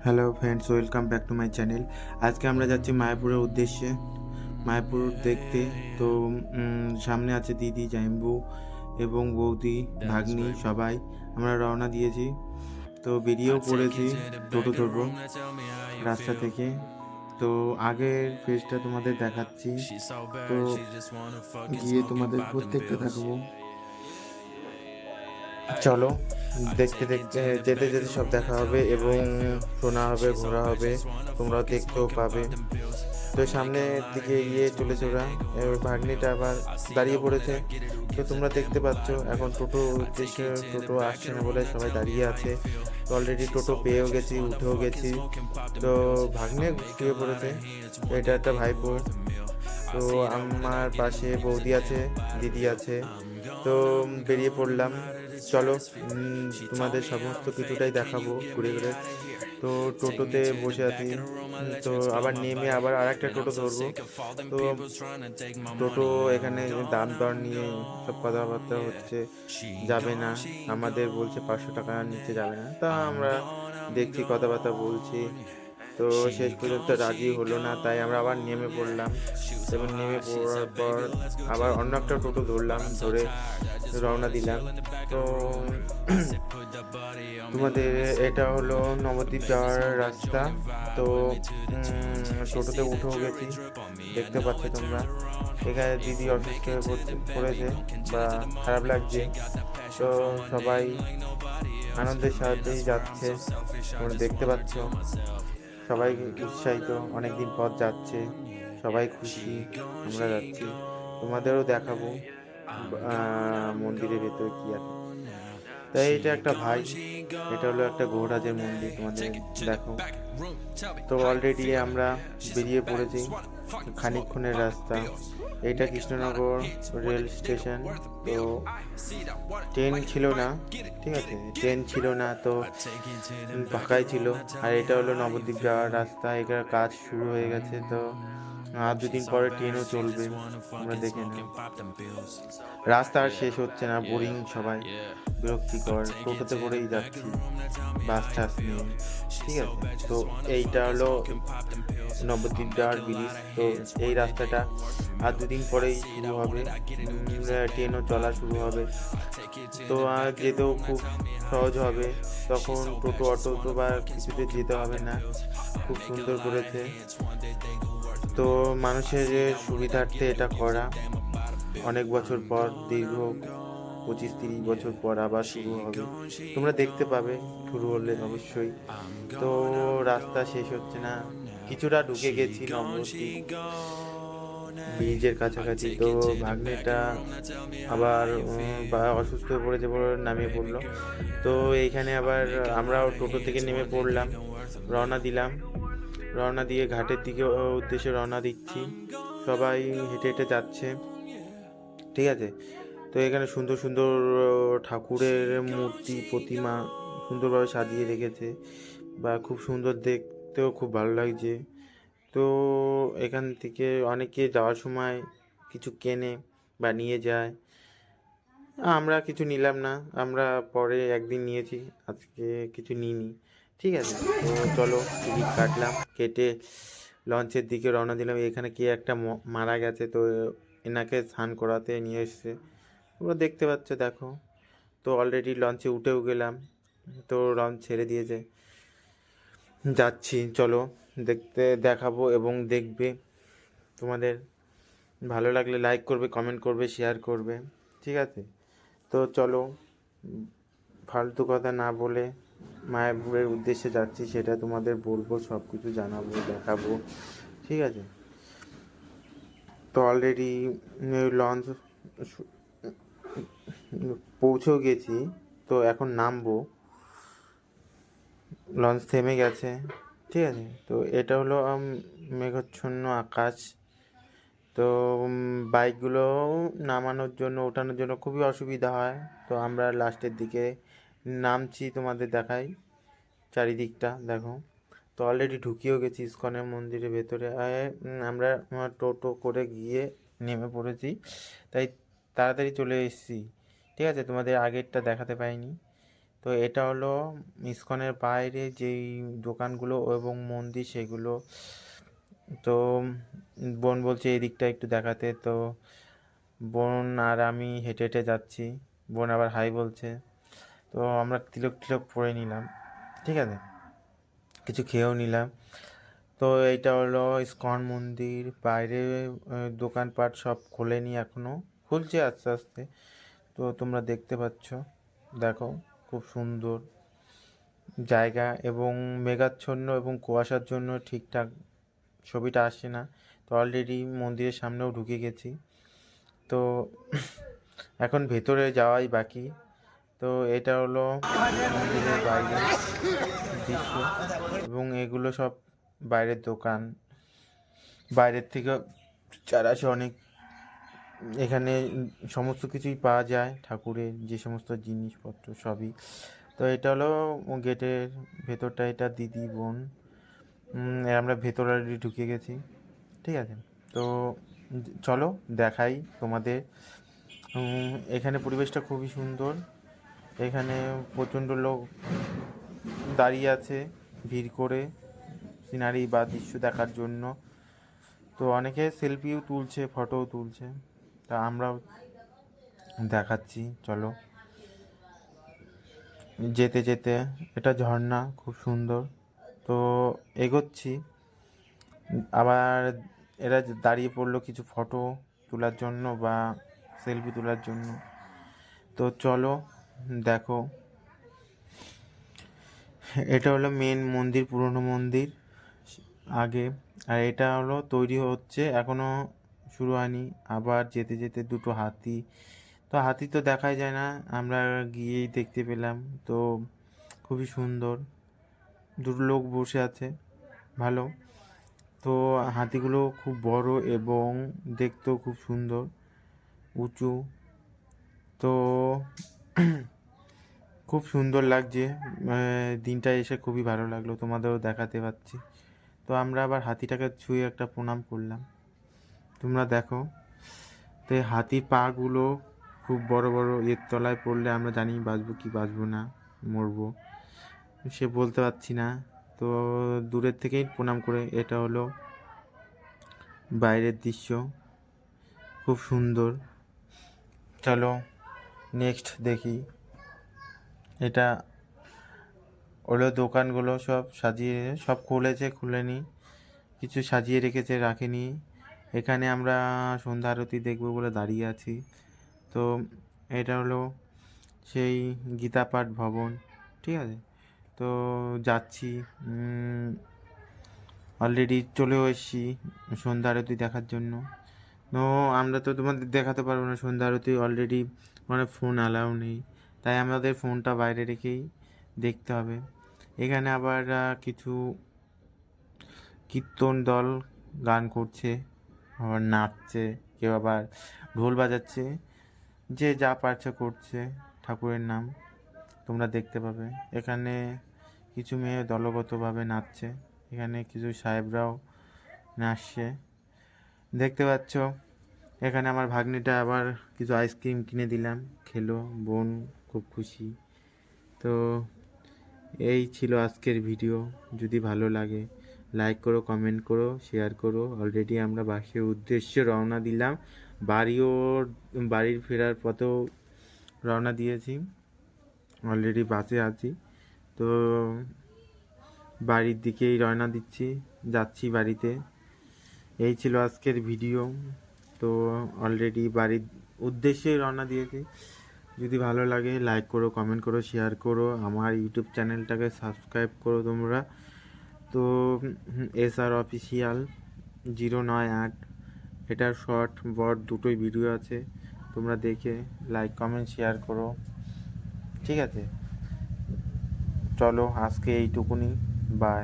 Hello friends welcome back to my channel আজকে আমরা যাচ্ছি মায়াপুরের উদ্দেশ্যে মায়াপুর দেখতে তো সামনে আছে দিদি জাইম্বু এবং বৌদি ভাগ্নি সবাই আমরা রওনা দিয়েছি তো বেরিয়েও পড়েছি টোটো ধরবো রাস্তা থেকে তো আগের ফেসটা তোমাদের দেখাচ্ছি তো গিয়ে তোমাদের প্রত্যেকটা দেখাবো চলো দেখতে দেখতে যেতে যেতে সব দেখা হবে এবং শোনা হবে, ঘোরা হবে তোমরা দেখতেও পাবে। তো সামনের দিকে গিয়ে চলেছে ওরা। এবার ভাগ্নিটা আবার দাঁড়িয়ে পড়েছে। তো তোমরা দেখতে পাচ্ছ, এখন টোটো উদ্দেশ্যে টোটো আসছে না বলে সবাই দাঁড়িয়ে আছে। তো অলরেডি টোটো পেয়েও গেছি, উঠেও গেছি। তো ভাগ্নে শুয়ে পড়েছে। এটা একটা ভাইপো। তো আমার পাশে বৌদি আছে, দিদি আছে। তো বেরিয়ে পড়লাম। চলো তোমাদের সমস্ত কিছুটাই দেখাবো ঘুরে ঘুরে। তো টোটোতে বসে আছি। তো আবার নেমে আবার আর একটা টোটো ধরবো। তো টোটো এখানে দাম দর নিয়ে সব কথাবার্তা হচ্ছে, যাবে না। আমাদের বলছে পাঁচশো টাকা নিচে যাবে না। তা আমরা দেখছি, কথাবার্তা বলছি। তো শেষ পর্যন্ত রাজি হলো না তাই আমরা আবার নেমে পড়লাম। এবং নেমে পড়ার পর আবার অন্য একটা টোটো ধরলাম ধরে রওনা দিলাম। তো তোমাদের এটা হলো নবদ্বীপ যাওয়ার রাস্তা। তো টোটোতে উঠেও গেছি। দেখতে পাচ্ছ তোমরা। এখানে দিদি অসুস্থ হয়ে পড়েছে বা খারাপ লাগছে। তো সবাই আনন্দের সাথেই যাচ্ছে। তোমরা দেখতে পাচ্ছ। সবাই উৎসাহিত। অনেকদিন পর যাচ্ছে। সবাই খুশি, আমরা যাচ্ছি। তোমাদেরও দেখাবো মন্দিরের ভেতরে কি আছে। তাই এটা একটা ভাই, এটা হলো একটা গৌরাজের মন্দির, তোমাদের দেখো তো অলরেডি আমরা বেরিয়ে পড়েছি। খানিকক্ষণের রাস্তা। এটা কৃষ্ণনগর রেল স্টেশন। তো ট্রেন ছিল না, ঠিক আছে? ট্রেন ছিল না, তো ফাঁকাই ছিল। আর এটা হলো নবদ্বীপ যাওয়ার রাস্তা, এখানে কাজ শুরু হয়ে গেছে, তো আর দুদিন পরে ট্রেনও চলবে। আমরা দেখে রাস্তা আর শেষ হচ্ছে না বোরিং সবাই। বিরক্তিকর। টোটোতে করেই যাচ্ছি। বাস টাস নিয়ে ঠিক আছে। তো এইটা হলো নবদ্বীপ ব্রিজ তো এই রাস্তাটা আর দুদিন পরেই শুরু হবে। ট্রেনও চলা শুরু হবে। তো আর যেতেও খুব সহজ হবে। তখন টোটো অটো তো বা কিছুতে যেতে হবে না। খুব সুন্দর করেছে। তো মানুষের যে সুবিধার্থে এটা করা, অনেক বছর পর, দীর্ঘ পঁচিশ তিরিশ বছর পর আবার শুরু হবে। তোমরা দেখতে পাবে, শুরু হলে অবশ্যই। তো রাস্তা শেষ হচ্ছে না, কিছুটা ঢুকে গেছি নবদ্বীপ ব্রিজের কাছাকাছি, তো ভাগ্নেটা আবার অসুস্থ হয়ে পড়েছে বলে নামিয়ে পড়ল। তো এইখানে আবার আমরাও টোটো থেকে নেমে পড়লাম, রওনা দিলাম। রওনা দিয়ে ঘাটের দিকে উদ্দেশ্যে রওনা দিচ্ছি। সবাই হেঁটে হেঁটে যাচ্ছে। ঠিক আছে? তো এখানে সুন্দর সুন্দর ঠাকুরের মূর্তি, প্রতিমা সুন্দরভাবে সাজিয়ে রেখেছে বা খুব সুন্দর দেখতেও খুব ভালো লাগছে। তো এখান থেকে অনেকে যাওয়ার সময় কিছু কেনে বা নিয়ে যায়। আমরা কিছু নিলাম না, আমরা পরে একদিন নিয়েছি, আজকে কিছু নিইনি। ঠিক আছে। তো চলো টিকিট কাটলাম, কেটে লঞ্চের দিকে রওনা দিলাম। এখানে কে একটা মারা গেছে, তো এনাকে স্নান করাতে নিয়ে এসছে। তোমরা দেখতে পাচ্ছ, দেখো। তো অলরেডি লঞ্চে উঠেও গেলাম, তো লঞ্চ ছেড়ে দিয়েছে। যাচ্ছি, চলো দেখতে দেখাবো এবং দেখবে। তোমাদের ভালো লাগলে লাইক করবে কমেন্ট করবে শেয়ার করবে, ঠিক আছে? তো চলো ফালতু কথা না বলে মায়াপুরের উদ্দেশ্যে যাচ্ছি, সেটা তোমাদের বলব সব কিছু জানাব, দেখাবো। ঠিক আছে? তো অলরেডি লঞ্চ পৌঁছেও গেছি, তো এখন নামবো। লঞ্চ থেমে গেছে। ঠিক আছে? তো এটা হলো মেঘাচ্ছন্ন আকাশ। তো বাইকগুলো নামানোর জন্য, ওঠানোর জন্য খুবই অসুবিধা হয়। তো আমরা লাস্টের দিকে নামছি তোমাদের দেখাই, চারিদিকটা, দেখো। তো অলরেডি ঢুকিয়েও গেছি ইস্কনের মন্দিরের ভেতরে। আমরা টোটো করে গিয়ে নেমে পড়েছি। তাই তাড়াতাড়ি চলে এসেছি। ঠিক আছে, তোমাদের আগেরটা দেখাতে পাইনি। তো এটা হলো ইস্কনের বাইরে যেই দোকানগুলো এবং মন্দির সেগুলো। তো, বোন বলছে এই দিকটা একটু দেখাতে। তো, বোন আর আমি হেঁটে হেঁটে যাচ্ছি। বোন আবার হাই বলছে। তো আমরা তিলক টিলক পরে নিলাম, ঠিক আছে? কিছু খেয়েও নিলাম। তো এইটা হলো ইস্কন মন্দির, বাইরে দোকানপাট সব খোলেনি এখনও খুলছে আস্তে আস্তে। তো তোমরা দেখতে পাচ্ছ, দেখো, খুব সুন্দর জায়গা এবং মেঘাচ্ছন্ন এবং কুয়াশার জন্য ঠিকঠাক ছবিটা আসে না। তো অলরেডি মন্দিরের সামনেও ঢুকে গেছি। তো এখন ভেতরে যাওয়াই বাকি। তো এটা হলো মন্দিরের বাইরে দৃশ্য এবং এগুলো সব বাইরের দোকান। বাইরের থেকে যারা আসে অনেক, এখানে সমস্ত কিছুই পাওয়া যায়, ঠাকুরের যে সমস্ত জিনিসপত্র সবই। তো এটা হলো গেটের ভেতরটা, এটা দিদি বোন। আমরা ভেতর অলরেডি ঢুকে গেছি, ঠিক আছে? তো চলো দেখাই তোমাদের। এখানে পরিবেশটা খুবই সুন্দর। এখানে প্রচণ্ড লোক দাঁড়িয়ে আছে, ভিড় করে সিনারি বা দৃশ্য দেখার জন্য। তো অনেকে সেলফিও তুলছে ফটোও তুলছে। তা আমরাও দেখাচ্ছি, চলো। যেতে যেতে, এটা ঝর্ণা, খুব সুন্দর। তো এগোচ্ছি। আবার এরা দাঁড়িয়ে পড়ল কিছু ফটো তোলার জন্য বা সেলফি তোলার জন্য। তো চলো। দেখো, এটা হলো মেন মন্দির, পুরনো মন্দির, আগে। আর এটা হলো তৈরি হচ্ছে, এখনও শুরু হয়নি। আবার যেতে যেতে দুটো হাতি। তো হাতি তো দেখাই যায় না, আমরা গিয়েই দেখতে পেলাম। তো খুবই সুন্দর। দুটো লোক বসে আছে, ভালো। তো হাতিগুলো খুব বড় এবং দেখতেও খুব সুন্দর, উঁচু। তো খুব সুন্দর লাগছে। দিনটা এসে খুবই ভালো লাগল, তোমাদেরও দেখাতে পাচ্ছি। তো আমরা আবার হাতিটাকে ছুঁয়ে একটা প্রণাম করলাম। তোমরা দেখো, তো হাতির পাগুলো খুব বড় বড় এর তলায় পড়লে আমরা জানি বাঁচবো কি বাঁচবো না, মরবো। সে বলতে পারছি না। তো দূরের থেকেই প্রণাম করে, এটা হলো বাইরের দৃশ্য। খুব সুন্দর। চলো নেক্সট দেখি। এটা হলো দোকানগুলো সব সাজিয়ে, সব খুলেছে, খুলেনি। কিছু সাজিয়ে রেখেছে, রাখেনি। এখানে আমরা সন্ধ্যা আরতি দেখব বলে দাঁড়িয়ে আছি। তো এটা হলো সেই গীতাপাঠ ভবন, ঠিক আছে? তো যাচ্ছি অলরেডি চলেও এসেছি সন্ধ্যা আরতি দেখার জন্য। তো আমরা তো তোমাদের দেখাতে পারব না, সন্ধ্যা আরতি অলরেডি মানে ফোন অ্যালাউ নেই। তাই আমাদের ফোনটা বাইরে রেখেই দেখতে হবে। এখানে আবার কিছু কীর্তন দল গান করছে, আবার নাচছে, কেউ আবার ঢোল বাজাচ্ছে, যে যা পারছে করছে, ঠাকুরের নাম তোমরা দেখতে পাবে। এখানে কিছু মেয়ে দলগতভাবে নাচছে, এখানে কিছু সাহেবরাও নাচছে। দেখতে পাচ্ছ? এখানে আমার ভাগ্নিটা আবার কিছু আইসক্রিম কিনে দিলাম। খেলো, বোন খুব খুশি। তো এই ছিল আজকের ভিডিও। যদি ভালো লাগে লাইক করো কমেন্ট করো শেয়ার করো। অলরেডি আমরা বাসের উদ্দেশ্যে রওনা দিলাম। বাড়িও, বাড়ির ফেরার পথেও রওনা দিয়েছি। অলরেডি বাসে আছি। তো বাড়ির দিকেই রওনা দিচ্ছি, যাচ্ছি বাড়িতে। এই ছিল আজকের ভিডিও। তো অলরেডি বাড়ির উদ্দেশ্যেই রওনা দিয়েছি। যদি ভালো লাগে লাইক করো কমেন্ট করো শেয়ার করো। আমার ইউটিউব চ্যানেলটাকে সাবস্ক্রাইব করো তোমরা। তো এস আর অফিসিয়াল জিরো নয় আট এটার শর্ট বড় দুটোই ভিডিও আছে। তোমরা দেখে লাইক কমেন্ট শেয়ার করো। ঠিক আছে? চলো, আজকে এইটুকুনি। বাই